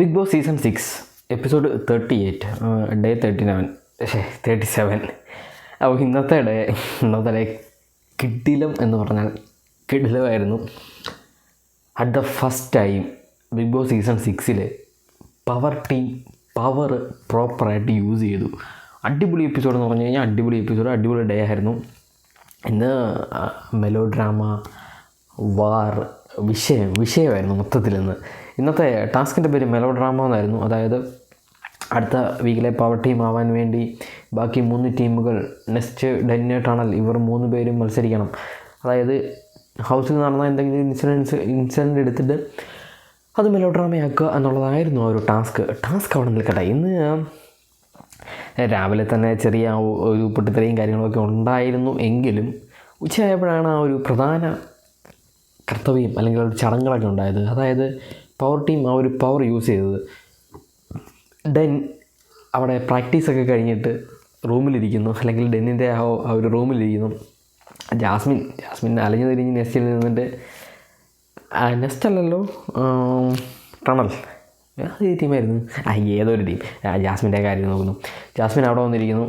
Bigg Boss season six episode thirty eight day thirty nine thirty seven അപ്പോൾ ഇന്നത്തെ day ഇന്നത്തെ day കിടിലം എന്ന് പറഞ്ഞാൽ കിടിലമായിരുന്നു. At the first time Bigg Boss season സിക്സിൽ പവർ ടീം പവർ പ്രോപ്പറായിട്ട് യൂസ് ചെയ്തു. അടിപൊളി എപ്പിസോഡ് എന്ന് പറഞ്ഞു കഴിഞ്ഞാൽ അടിപൊളി എപ്പിസോഡ് അടിപൊളി ഡേ ആയിരുന്നു. ഇന്ന് മെലോ ഡ്രാമ വാർ വിഷയം വിഷയമായിരുന്നു മൊത്തത്തിൽ ഇന്ന് ഇന്നത്തെ ടാസ്കിന്റെ പേര് മെലോ ഡ്രാമ എന്നായിരുന്നു. അതായത് അടുത്ത വീക്കിലെ പവർ ടീം ആവാൻ വേണ്ടി ബാക്കി മൂന്ന് ടീമുകൾ നെക്സ്റ്റ് ഡെന്നെ ടണൽ ഇവർ മൂന്ന് പേരും മത്സരിക്കണം. അതായത് ഹൗസിൽ നടന്ന എന്തെങ്കിലും ഇൻസിഡൻസ് ഇൻസിഡന്റ് എടുത്തിട്ട് അത് മെലോ ഡ്രാമയാക്കുക എന്നുള്ളതായിരുന്നു ഒരു ടാസ്ക് ടാസ്ക് അവിടെ നിൽക്കട്ടെ. ഇന്ന് രാവിലെ തന്നെ ചെറിയ ഒരു പൊട്ടിത്തെറിയും കാര്യങ്ങളൊക്കെ ഉണ്ടായിരുന്നു. എങ്കിലും ഉച്ചയായപ്പോഴാണ് ആ ഒരു പ്രധാന കർത്തവ്യം അല്ലെങ്കിൽ ഒരു ചടങ്ങുകളൊക്കെ ഉണ്ടായത്. അതായത് പവർ ടീം ആ ഒരു പവർ യൂസ് ചെയ്തത്. ഡെൻ അവിടെ പ്രാക്ടീസൊക്കെ കഴിഞ്ഞിട്ട് റൂമിലിരിക്കുന്നു. അല്ലെങ്കിൽ ഡെന്നിന്റെ ആ ആ ഒരു റൂമിലിരിക്കുന്നു. ജാസ്മിൻ ജാസ്മിൻ അലഞ്ഞു തിരിഞ്ഞ് നെസ്റ്റിൽ നിന്നിട്ട് നെസ്റ്റ് അല്ലല്ലോ ടണൽ. അത് ഈ ടീമായിരുന്നു ആ ഏതൊരു ടീം ജാസ്മിന്റെ കാര്യം നോക്കുന്നു. ജാസ്മിൻ അവിടെ വന്നിരിക്കുന്നു.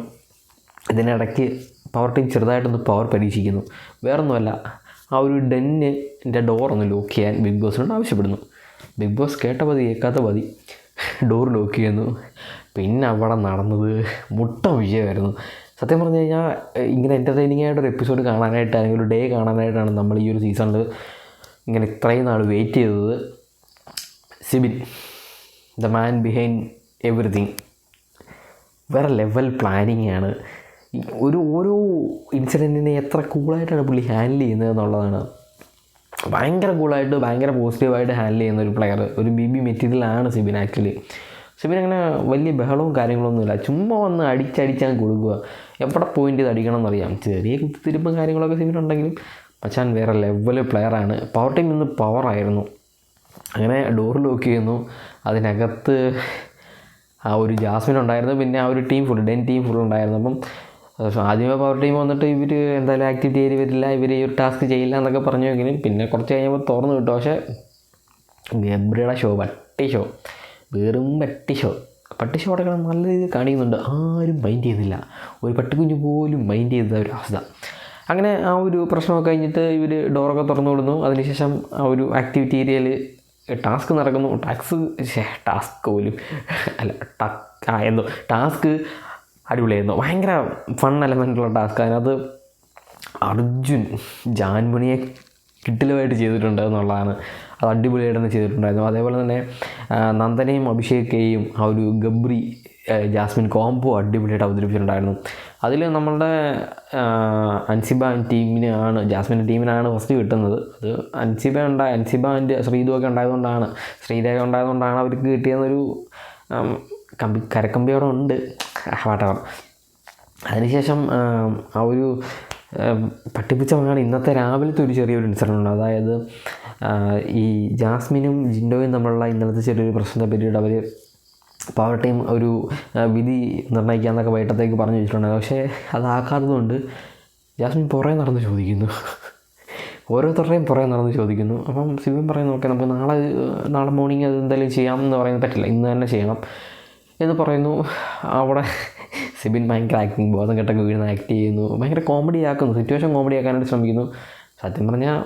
ഇതിനിടയ്ക്ക് പവർ ടീം ചെറുതായിട്ടൊന്ന് പവർ പരീക്ഷിക്കുന്നു. വേറൊന്നുമല്ല ആ ഒരു ഡെന്നിന്റെ ഡോർ ഒന്ന് ലോക്ക് ചെയ്യാൻ ബിഗ് ബോസിനോട് ആവശ്യപ്പെടുന്നു. ബിഗ് ബോസ് കേട്ട പതി കേൾക്കാത്ത പതി. ഡോർ ലോക്ക് ചെയ്യുന്നു. പിന്നെ അവിടെ നടന്നത് മുട്ട വിജയമായിരുന്നു. സത്യം പറഞ്ഞു കഴിഞ്ഞാൽ ഇങ്ങനെ എന്റർടൈനിങ് ആയിട്ടൊരു എപ്പിസോഡ് കാണാനായിട്ട് അല്ലെങ്കിൽ ഒരു ഡേ കാണാനായിട്ടാണ് നമ്മൾ ഈ ഒരു സീസണിൽ ഇങ്ങനെ ഇത്രയും നാൾ വെയിറ്റ് ചെയ്തത്. Sibin the man behind everything വേറെ ലെവൽ പ്ലാനിങ് ആണ്. ഒരു ഓരോ ഇൻസിഡന്റിനെ എത്ര കൂളായിട്ടാണ് പുള്ളി ഹാൻഡിൽ ചെയ്യുന്നത് എന്നുള്ളതാണ്. ഭയങ്കര കൂളായിട്ട് ഭയങ്കര പോസിറ്റീവായിട്ട് ഹാൻഡിൽ ചെയ്യുന്ന ഒരു പ്ലെയർ ഒരു ബി ബി മെറ്റീരിയലാണ് സിബിൻ ആക്ച്വലി. സിബിൻ അങ്ങനെ വലിയ ബഹളവും കാര്യങ്ങളൊന്നുമില്ല. ചുമ്മാ വന്ന് അടിച്ചടിച്ചാൽ കൊടുക്കുക. എവിടെ പോയിന്റ് ഇത് അടിക്കണം എന്നറിയാം ചെറിയ കുത്തിരിപ്പും കാര്യങ്ങളൊക്കെ സിബിൻ ഉണ്ടെങ്കിലും മച്ചാൻ വേറെ ലെവൽ പ്ലെയറാണ് പവർ ടീം ഇന്ന് പവറായിരുന്നു അങ്ങനെ ഡോർ ലോക്ക് ചെയ്യുന്നു. അതിനകത്ത് ആ ഒരു ജാസ്മിൻ ഉണ്ടായിരുന്നു. പിന്നെ ആ ഒരു team full den team full ഉണ്ടായിരുന്നു. അപ്പം അഹ് ആദ്യമേ പവർ ടീം വന്നിട്ട് ഇവർ എന്തായാലും ആക്ടിവിറ്റി ചെയ്ത് വരില്ല ഇവർ ഈ ഒരു ടാസ്ക് ചെയ്യില്ല എന്നൊക്കെ പറഞ്ഞെങ്കിലും പിന്നെ കുറച്ച് കഴിഞ്ഞപ്പോൾ തുറന്നു കിട്ടും പക്ഷേ ഗബ്രിയുടെ ഷോ പട്ടി ഷോ വെറും പട്ടി ഷോ പട്ടി ഷോ അടക്കണം നല്ല രീതിയിൽ കാണിക്കുന്നുണ്ട്. ആരും മൈൻഡ് ചെയ്യുന്നില്ല. ഒരു പട്ടിക്കുഞ്ഞ് പോലും മൈൻഡ് ചെയ്ത ഒരു അവസ്ഥ. അങ്ങനെ ആ ഒരു പ്രശ്നമൊക്കെ കഴിഞ്ഞിട്ട് ഇവർ ഡോറൊക്കെ തുറന്നു വിടുന്നു. അതിനുശേഷം ആ ഒരു ആക്ടിവിറ്റി ഏരിയയിൽ ടാസ്ക് നടക്കുന്നു. ടാക്സ് ടാസ്ക് പോലും. അല്ല ടാ ആ എന്തോ ടാസ്ക് അടിപൊളിയായിരുന്നു. ഭയങ്കര ഫൺ എലമെന്റുള്ള ടാസ്ക് അതിനകത്ത് അർജുൻ ജാൻമണിയെ കിട്ടിലുമായിട്ട് ചെയ്തിട്ടുണ്ട് എന്നുള്ളതാണ്. അത് അടിപൊളിയായിട്ടൊന്ന് ചെയ്തിട്ടുണ്ടായിരുന്നു. അതേപോലെ തന്നെ നന്ദനയും അഭിഷേകയും ആ ഒരു ഗബ്രി ജാസ്മിൻ കോംബോ അടിപൊളിയായിട്ട് അവതരിപ്പിച്ചിട്ടുണ്ടായിരുന്നു. അതിൽ നമ്മളുടെ അൻസിബ ടീമിനാണ് ജാസ്മിന്റെ ടീമിനാണ് ഫസ്റ്റ് കിട്ടുന്നത്. അത് അൻസിബ ഉണ്ടായ അൻസിബ ആൻഡ് ഒക്കെ ഉണ്ടായതുകൊണ്ടാണ് ശ്രീരേഖ ഉണ്ടായതുകൊണ്ടാണ് അവർക്ക് കിട്ടിയെന്നൊരു കമ്പി കരക്കമ്പിയോടെ ഉണ്ട്. വാട്ടവർ അതിനുശേഷം ആ ഒരു പട്ടിപ്പിച്ചവനാണ് ഇന്നത്തെ രാവിലത്തെ ഒരു ചെറിയൊരു ഇൻസിഡന്റ് ഉണ്ട്. അതായത് ഈ ജാസ്മിനും ജിൻഡോയും തമ്മിലുള്ള ഇന്നലത്തെ ചെറിയൊരു പ്രശ്നത്തെ പറ്റിയിട്ട് അവർ പവർ ടീം ഒരു വിധി നിർണയിക്കാന്നൊക്കെ വൈകിട്ടത്തേക്ക് പറഞ്ഞു വെച്ചിട്ടുണ്ടായിരുന്നു. പക്ഷേ അതാക്കാത്തതുകൊണ്ട് ജാസ്മിൻ പുറകെ നടന്ന് ചോദിക്കുന്നു. ഓരോരുത്തരുടെയും പുറകെ നടന്ന് ചോദിക്കുന്നു. അപ്പം സിബിൻ പറയുന്നു ഓക്കെ നമുക്ക് നാളെ നാളെ മോർണിംഗ് അത് എന്തായാലും ചെയ്യാമെന്ന് പറയുന്നത് പറ്റില്ല. ഇന്ന് തന്നെ ചെയ്യണം. എന്ന് പറയുന്നു അവിടെ സിബിൻ ഭയങ്കര ആക്ടിങ് ബോധം കെട്ടൊക്കെ വീഴുന്ന ആക്ട് ചെയ്യുന്നു ഭയങ്കര കോമഡി ആക്കുന്നു സിറ്റുവേഷൻ കോമഡി ആക്കാനായിട്ട് ശ്രമിക്കുന്നു. സത്യം പറഞ്ഞാൽ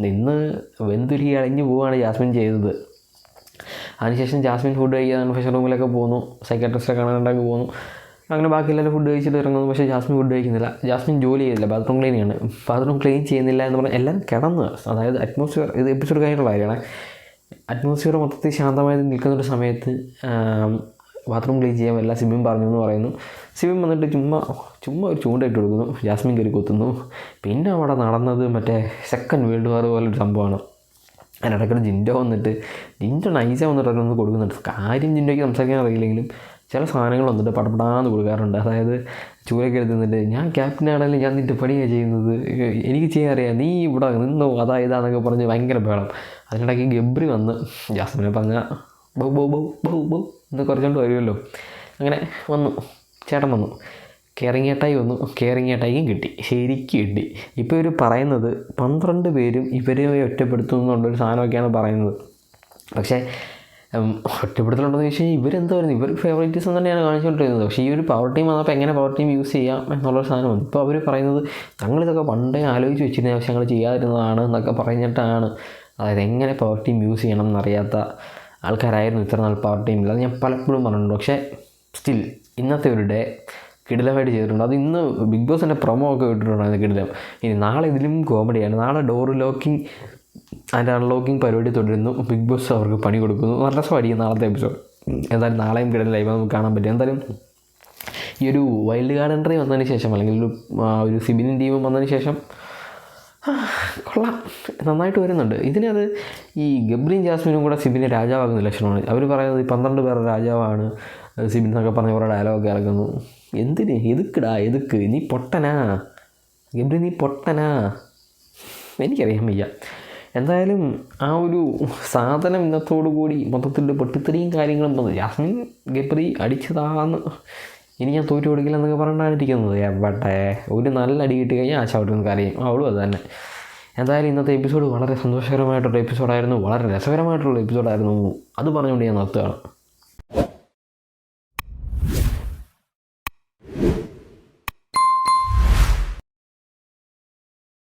നിന്ന് വെന്തുരി അഴിഞ്ഞു പോവുകയാണ് ജാസ്മിൻ ചെയ്തത്. അതിനുശേഷം ജാസ്മിൻ ഫുഡ് കഴിക്കാൻ ഫെഷർ റൂമിലൊക്കെ പോകുന്നു സൈക്കാട്രിസ്റ്റൊക്കെ കാണാനുണ്ടാക്കി പോകുന്നു അങ്ങനെ ബാക്കി എല്ലാവരും ഫുഡ് കഴിച്ചിട്ട് ഇറങ്ങുന്നു പക്ഷേ ജാസ്മിൻ ഫുഡ് കഴിക്കുന്നില്ല. ജാസ്മിൻ ജോലി ചെയ്തില്ല ബാത്റൂം ക്ലീൻ ചെയ്യാണ് ബാത്റൂം ക്ലീൻ ചെയ്യുന്നില്ല എന്ന് പറഞ്ഞാൽ എല്ലാം കിടന്ന് അതായത് അറ്റ്മോസ്ഫിയർ ഇത് എപ്പിസോഡ് കഴിഞ്ഞിട്ടുള്ള കാര്യമാണ്. അറ്റ്മോസ്ഫിയർ മൊത്തത്തിൽ ശാന്തമായി നിൽക്കുന്ന ഒരു സമയത്ത് ബാത്റൂം ക്ലീൻ ചെയ്യാൻ വല്ല സിബിൻ പറഞ്ഞു എന്ന് പറയുന്നു. സിബിൻ വന്നിട്ട് ചുമ്മാ ചുമ്മാ ഒരു ചൂണ്ടയിട്ട് കൊടുക്കുന്നു. ജാസ്മിൻ കയറി കൊത്തുന്നു. പിന്നെ അവിടെ നടന്നത് മറ്റേ സെക്കൻഡ് വേൾഡ് വാർ പോലെ പോലൊരു സംഭവമാണ്. അതിനിടയ്ക്ക് ജിൻഡോ വന്നിട്ട് ജിൻഡോ നൈസ വന്നിട്ട് ഒന്ന് കൊടുക്കുന്നുണ്ട്. കാര്യം ജിൻഡോയ്ക്ക് സംസാരിക്കാൻ അറിയില്ലെങ്കിലും ചില സാധനങ്ങൾ വന്നിട്ട് പടപടാന്ന് കൊടുക്കാറുണ്ട്. അതായത് ചൂരൊക്കെ എടുത്തുന്നിട്ട് ഞാൻ ക്യാപ്റ്റനാണെങ്കിലും ഞാൻ നിന്റെ പണിയാണ് ചെയ്യുന്നത്. എനിക്ക് ചെയ്യാൻ അറിയാം. നീ ഇവിടെ നിന്നോ അതാ ഇതാന്നൊക്കെ പറഞ്ഞ് ഭയങ്കര ബഹളം. അതിനിടയ്ക്ക് ഗബ്രി വന്ന് ജാസ്മിനെ പറഞ്ഞ bow bow bow bow bow എന്ന് കുറച്ചുകൊണ്ട് വരുമല്ലോ. അങ്ങനെ വന്നു. ചേട്ടൻ വന്നു. കെയറിങ് വന്നു. കെയറിങ് കിട്ടി. ശരിക്കും കിട്ടി. ഇപ്പോൾ ഇവർ പറയുന്നത് പന്ത്രണ്ട് പേരും ഇവരെ ഒറ്റപ്പെടുത്തുന്നുള്ളൊരു സാധനമൊക്കെയാണ് പറയുന്നത്. പക്ഷേ ഒറ്റപ്പെടുത്തലുണ്ടെന്ന് ചോദിച്ചു കഴിഞ്ഞാൽ പറയുന്നത് ഇവർ ഫേവറേറ്റിസം തന്നെയാണ് കാണിച്ചുകൊണ്ടിരുന്നത്. പക്ഷേ ഈ ഒരു പവർ ടീം വന്നപ്പോൾ എങ്ങനെ പവർ ടീം യൂസ് ചെയ്യാം എന്നുള്ളൊരു സാധനമാണ് ഇപ്പോൾ അവർ പറയുന്നത് ഞങ്ങളിതൊക്കെ പണ്ടേ ആലോചിച്ച് വെച്ചിരുന്ന പക്ഷേ ഞങ്ങൾ ചെയ്യാതിരുന്നതാണ് എന്നൊക്കെ പറഞ്ഞിട്ടാണ്. അതായത് എങ്ങനെ പവർ ടീം യൂസ് ചെയ്യണം എന്നറിയാത്ത ആൾക്കാരായിരുന്നു ഇത്ര നാൾ പവർ ടീമിൽ അത് ഞാൻ പലപ്പോഴും പറഞ്ഞിട്ടുണ്ട്. പക്ഷേ സ്റ്റിൽ ഇന്നത്തെ ഒരു ഡേ കിടിലമായിട്ട് ചെയ്തിട്ടുണ്ട്. അത് ഇന്ന് ബിഗ് ബോസിന്റെ പ്രൊമോ ഒക്കെ ഇട്ടിട്ടുണ്ടായിരുന്നു കിടിലം. ഇനി നാളെ ഇതിലും കോമഡിയാണ് നാളെ ഡോർ ലോക്കിംഗ് അതിന്റെ അൺലോക്കിംഗ് പരിപാടി തുടരുന്നു. ബിഗ് ബോസ് അവർക്ക് പണി കൊടുക്കുന്നു. നല്ല രസമായിരിക്കും നാളത്തെ എപ്പിസോഡ് എന്തായാലും നാളെയും കിടൽ ലൈവ് നമുക്ക് കാണാൻ പറ്റും. എന്തായാലും ഈ ഒരു വൈൽഡ് ഗാർഡൻ ട്രീ വന്നതിന് ശേഷം അല്ലെങ്കിൽ ഒരു ഒരു സിബിൻ ടീമും വന്നതിന് ശേഷം കൊള്ളാം. നന്നായിട്ട് വരുന്നുണ്ട്. ഇതിനത് ഈ ഗബ്രീൻ ജാസ്മിനും കൂടെ സിബിനെ രാജാവാകുന്ന ലക്ഷണമാണ്. അവർ പറയുന്നത് പന്ത്രണ്ട് പേരുടെ രാജാവാണ് സിബിൻ എന്നൊക്കെ പറഞ്ഞ് കുറേ ഡയലോഗൊക്കെ ഇറക്കുന്നു. എന്തിന്? എതുക്കിടാ? എതുക്ക്? നീ പൊട്ടനാ. ഗബ്രീൻ നീ പൊട്ടനാ. എനിക്കറിയാൻ വയ്യ. എന്തായാലും ആ ഒരു സാധനം ഇന്നത്തോടു കൂടി മൊത്തത്തിൽ പൊട്ടിത്തെറിയും കാര്യങ്ങളും ജാസ്മിൻ ഗബ്രി അടിച്ചതാന്ന് ഇനി ഞാൻ തോറ്റു കൊടുക്കില്ല എന്നൊക്കെ പറഞ്ഞാണ് ഇരിക്കുന്നത് ഒരു നല്ല അടി കിട്ടി കഴിഞ്ഞാൽ ആ അവിടെ നിന്ന് കരയും. അവളും അത് തന്നെ. എന്തായാലും ഇന്നത്തെ എപ്പിസോഡ് വളരെ സന്തോഷകരമായിട്ടുള്ള എപ്പിസോഡായിരുന്നു വളരെ രസകരമായിട്ടുള്ള എപ്പിസോഡായിരുന്നു അത് പറഞ്ഞുകൊണ്ട് ഞാൻ നിർത്തുകയാണ്.